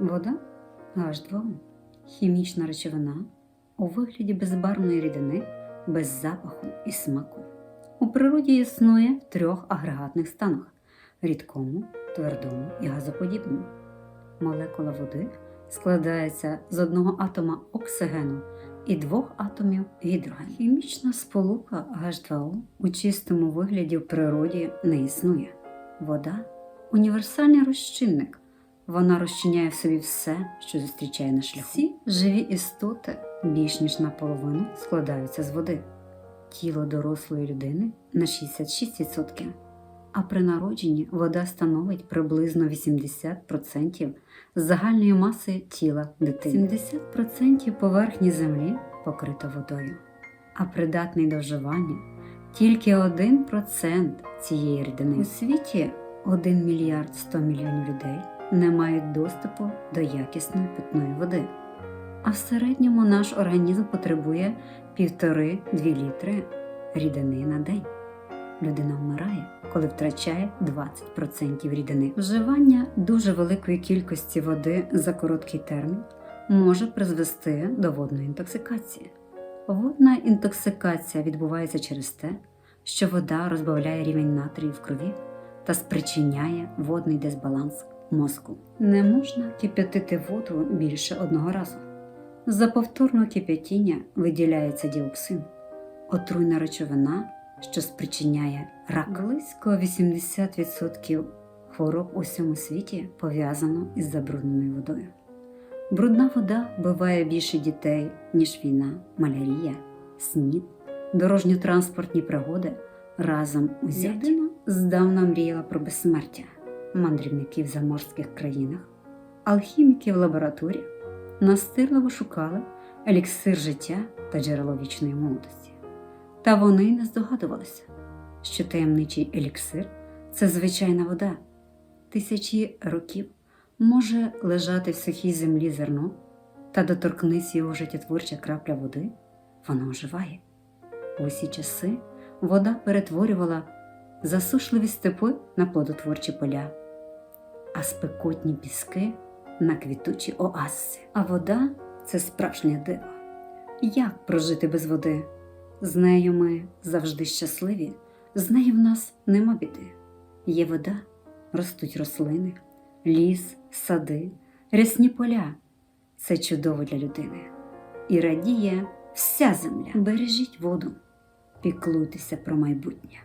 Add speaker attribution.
Speaker 1: Вода H2O – хімічна речовина у вигляді безбарвної рідини без запаху і смаку. У природі існує в трьох агрегатних станах рідкому, твердому і газоподібному. Молекула води складається з одного атома оксигену і двох атомів гідрогену. Хімічна сполука H2O у чистому вигляді в природі не існує. Вода універсальний розчинник. Вона розчиняє в собі все, що зустрічає на шляху. Всі живі істоти більш ніж наполовину складаються з води. Тіло дорослої людини на 66%, а при народженні вода становить приблизно 80% загальної маси тіла дитини. 70% поверхні землі покрито водою, а придатний до вживання тільки 1% цієї рідини. У світі 1 мільярд 100 мільйонів людей не мають доступу до якісної питної води. А в середньому наш організм потребує 1,5-2 літри рідини на день. Людина вмирає, коли втрачає 20% рідини. Вживання дуже великої кількості води за короткий термін може призвести до водної інтоксикації. Водна інтоксикація відбувається через те, що вода розбавляє рівень натрію в крові та спричиняє водний дисбаланс мозку. Не можна кип'ятити воду більше одного разу. За повторне кип'ятіння виділяється діоксин, отруйна речовина, що спричиняє рак. Близько 80% хвороб у всьому світі пов'язано із забрудненою водою. Брудна вода вбиває більше дітей, ніж війна, малярія, снід, дорожньо-транспортні пригоди разом узяті. Людина здавна мріяла про безсмертя мандрівників в заморських країнах, алхіміки в лабораторіях настирливо шукали еліксир життя та джерело вічної молодості. Та вони не здогадувалися, що таємничий еліксир це звичайна вода. Тисячі років може лежати в сухій землі зерно, та доторкнись його життєтворча крапля води, воно оживає. В усі часи вода перетворювала засушливі степи на плодотворчі поля, а спекотні піски на квітучі оаси. А вода це справжнє диво. Як прожити без води? З нею ми завжди щасливі, з нею в нас нема біди. Є вода, ростуть рослини, ліс, сади, рясні поля. Це чудово для людини. І радіє вся земля. Бережіть воду, піклуйтеся про майбутнє.